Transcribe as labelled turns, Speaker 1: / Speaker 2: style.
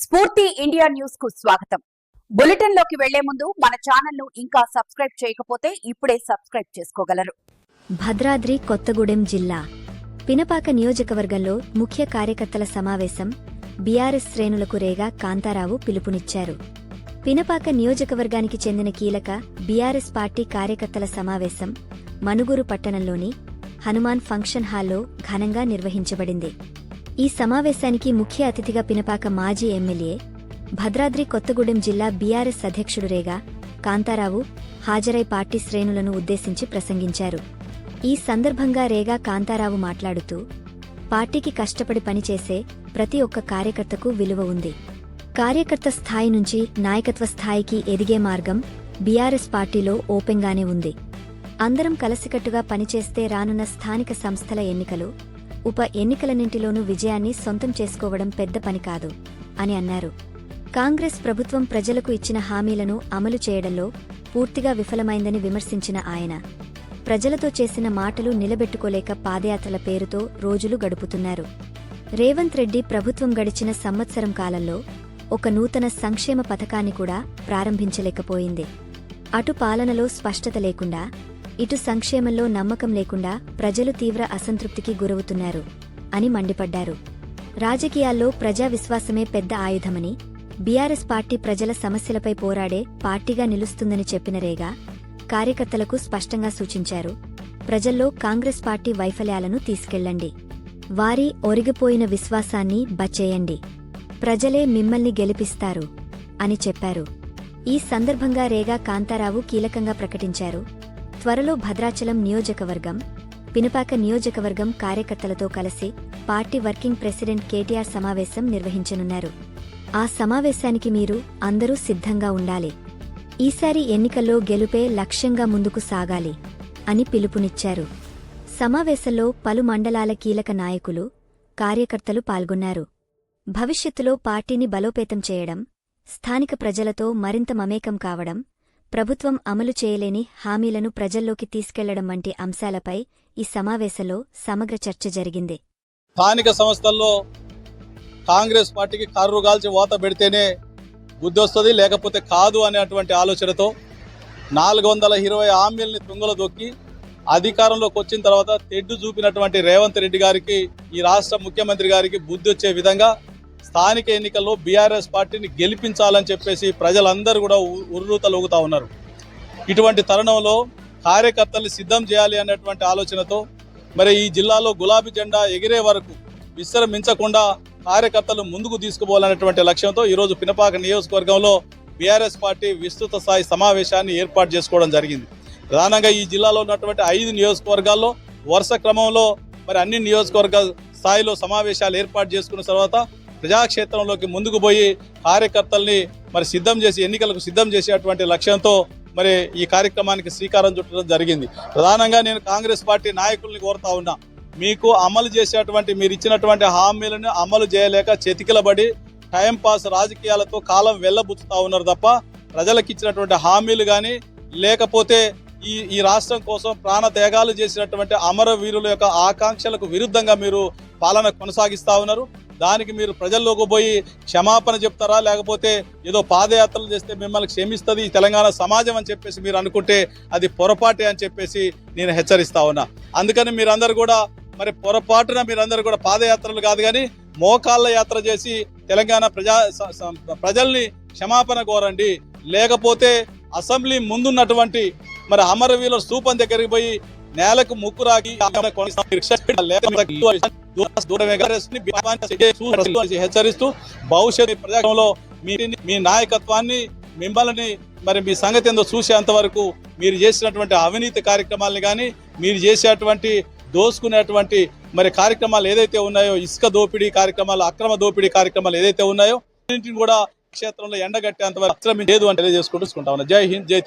Speaker 1: స్ఫూర్తి ఇండియా న్యూస్కు స్వాగతం. బులెటిన్లోకి వెళ్ళే ముందు మన ఛానల్ను ఇంకా సబ్స్క్రైబ్ చేయకపోతే ఇప్పుడే సబ్స్క్రైబ్ చేసుకోగలరు.
Speaker 2: భద్రాద్రి కొత్తగూడెం జిల్లా పినపాక నియోజకవర్గంలో ముఖ్య కార్యకర్తల సమావేశం బీఆర్ఎస్ శ్రేణులకు రేగా కాంతారావు పిలుపునిచ్చారు. పినపాక నియోజకవర్గానికి చెందిన కీలక బీఆర్ఎస్ పార్టీ కార్యకర్తల సమావేశం మనుగురు పట్టణంలోని హనుమాన్ ఫంక్షన్ హాల్లో ఘనంగా నిర్వహించబడింది. ఈ సమావేశానికి ముఖ్య అతిథిగా పినపాక మాజీ ఎమ్మెల్యే భద్రాద్రి కొత్తగూడెం జిల్లా బీఆర్ఎస్ అధ్యక్షుడు రేగా కాంతారావు హాజరై పార్టీ శ్రేణులను ఉద్దేశించి ప్రసంగించారు. ఈ సందర్భంగా రేగా కాంతారావు మాట్లాడుతూ పార్టీకి కష్టపడి పనిచేసే ప్రతి ఒక్క కార్యకర్తకు విలువ ఉంది. కార్యకర్త స్థాయి నుంచి నాయకత్వ స్థాయికి ఎదిగే మార్గం బీఆర్ఎస్ పార్టీలో ఓపెన్గానే ఉంది. అందరం కలసికట్టుగా పనిచేస్తే రానున్న స్థానిక సంస్థల ఎన్నికలు ఉప ఎన్నికలన్నింటిలోనూ విజయాన్ని సొంతం చేసుకోవడం పెద్ద పని కాదు అని అన్నారు. కాంగ్రెస్ ప్రభుత్వం ప్రజలకు ఇచ్చిన హామీలను అమలు చేయడంలో పూర్తిగా విఫలమైందని విమర్శించిన ఆయన. ప్రజలతో చేసిన మాటలు నిలబెట్టుకోలేక పాదయాత్రల పేరుతో రోజులు గడుపుతున్నారు. రేవంత్ రెడ్డి ప్రభుత్వం గడిచిన సంవత్సరం కాలంలో ఒక నూతన సంక్షేమ పథకాన్ని కూడా ప్రారంభించలేకపోయింది. అటు పాలనలో స్పష్టత లేకుండా ఇటు సంక్షేమంలో నమ్మకం లేకుండా ప్రజలు తీవ్ర అసంతృప్తికి గురవుతున్నారు అని మండిపడ్డారు. రాజకీయాల్లో ప్రజా విశ్వాసమే పెద్ద ఆయుధమని బీఆర్ఎస్ పార్టీ ప్రజల సమస్యలపై పోరాడే పార్టీగా నిలుస్తుందని చెప్పిన రేగా కార్యకర్తలకు స్పష్టంగా సూచించారు. ప్రజల్లో కాంగ్రెస్ పార్టీ వైఫల్యాలను తీసుకెళ్ళండి వారి ఒరిగిపోయిన విశ్వాసాన్ని బచేయండి ప్రజలే మిమ్మల్ని గెలిపిస్తారు అని చెప్పారు. ఈ సందర్భంగా రేగా కాంతారావు కీలకంగా ప్రకటించారు. త్వరలో భద్రాచలం నియోజకవర్గం పినపాక నియోజకవర్గం కార్యకర్తలతో కలిసి పార్టీ వర్కింగ్ ప్రెసిడెంట్ కేటీఆర్ సమావేశం నిర్వహించనున్నారు. ఆ సమావేశానికి మీరు అందరూ సిద్ధంగా ఉండాలి. ఈసారి ఎన్నికల్లో గెలుపే లక్ష్యంగా ముందుకు సాగాలి అని పిలుపునిచ్చారు. సమావేశంలో పలు మండలాల కీలక నాయకులు కార్యకర్తలు పాల్గొన్నారు. భవిష్యత్తులో పార్టీని బలోపేతం చేయడం స్థానిక ప్రజలతో మరింత మమేకం కావడం ప్రభుత్వం అమలు చేయలేని హామీలను ప్రజల్లోకి తీసుకెళ్ళడం వంటి అంశాలపై ఈ సమావేశంలో సమగ్ర చర్చ జరిగింది.
Speaker 3: స్థానిక సంస్థల్లో కాంగ్రెస్ పార్టీకి కర్రు కాల్చి ఓత పెడితేనే బుద్ధొస్తుంది లేకపోతే కాదు అనేటువంటి ఆలోచనతో నాలుగు వందల ఇరవై హామీల్ని తుంగలో దొక్కి అధికారంలోకి వచ్చిన తర్వాత తెడ్డు చూపినటువంటి రేవంత్ రెడ్డి గారికి ఈ రాష్ట్ర ముఖ్యమంత్రి గారికి బుద్ధి వచ్చే విధంగా స్థానిక ఎన్నికల్లో బీఆర్ఎస్ పార్టీని గెలిపించాలని చెప్పేసి ప్రజలందరూ కూడా ఉర్రూతలూగుతా ఉన్నారు. ఇటువంటి తరుణంలో కార్యకర్తల్ని సిద్ధం చేయాలి అనేటువంటి ఆలోచనతో మరి ఈ జిల్లాలో గులాబీ జెండా ఎగిరే వరకు విశ్రమించకుండా కార్యకర్తలు ముందుకు తీసుకుపోవాలనేటువంటి లక్ష్యంతో ఈరోజు పినపాక నియోజకవర్గంలో బీఆర్ఎస్ పార్టీ విస్తృత స్థాయి సమావేశాన్ని ఏర్పాటు చేసుకోవడం జరిగింది. ప్రధానంగా ఈ జిల్లాలో ఉన్నటువంటి ఐదు నియోజకవర్గాల్లో వరుస క్రమంలో మరి అన్ని నియోజకవర్గ స్థాయిలో సమావేశాలు ఏర్పాటు చేసుకున్న తర్వాత ప్రజాక్షేత్రంలోకి ముందుకు పోయి కార్యకర్తల్ని మరి సిద్ధం చేసి ఎన్నికలకు సిద్ధం చేసేటువంటి లక్ష్యంతో మరి ఈ కార్యక్రమానికి శ్రీకారం చుట్టడం జరిగింది. ప్రధానంగా నేను కాంగ్రెస్ పార్టీ నాయకుల్ని కోరుతా ఉన్నా. మీకు అమలు చేసేటువంటి మీరు ఇచ్చినటువంటి హామీలను అమలు చేయలేక చెతికిలబడి టైంపాస్ రాజకీయాలతో కాలం వెళ్ళబుచ్చుతా ఉన్నారు తప్ప ప్రజలకు ఇచ్చినటువంటి హామీలు కానీ లేకపోతే ఈ ఈ రాష్ట్రం కోసం ప్రాణ త్యాగాలు చేసినటువంటి అమరవీరుల యొక్క ఆకాంక్షలకు విరుద్ధంగా మీరు పాలన కొనసాగిస్తా ఉన్నారు. దానికి మీరు ప్రజల్లోకి పోయి క్షమాపణ చెప్తారా? లేకపోతే ఏదో పాదయాత్రలు చేస్తే మిమ్మల్ని క్షమిస్తుంది ఈ తెలంగాణ సమాజం అని చెప్పేసి మీరు అనుకుంటే అది పొరపాటే అని చెప్పేసి నేను హెచ్చరిస్తా ఉన్నా. అందుకని మీరందరూ కూడా మరి పొరపాటున మీరందరూ కూడా పాదయాత్రలు కాదు కానీ మోకాళ్ళ యాత్ర చేసి తెలంగాణ ప్రజా ప్రజల్ని క్షమాపణ కోరండి. లేకపోతే అసెంబ్లీ ముందున్నటువంటి మరి అమరవీరుల స్థూపం దగ్గరికి పోయి నేలకు ముక్కు హెచ్చరిస్తూ భవిష్యత్ ప్రజాలో మీ మీ నాయకత్వాన్ని మిమ్మల్ని మరి మీ సంగతి ఏందో చూసేంత వరకు మీరు చేసినటువంటి అవినీతి కార్యక్రమాలని కానీ మీరు చేసేటువంటి దోసుకునేటువంటి మరి కార్యక్రమాలు ఏదైతే ఉన్నాయో ఇసుక దోపిడీ కార్యక్రమాలు అక్రమ దోపిడీ కార్యక్రమాలు ఏదైతే ఉన్నాయో కూడా క్షేత్రంలో ఎండగట్టేంత వరకు అశ్రమించేది అని తెలియజేసుకుంటూ ఉన్నా. జై హింద్ జై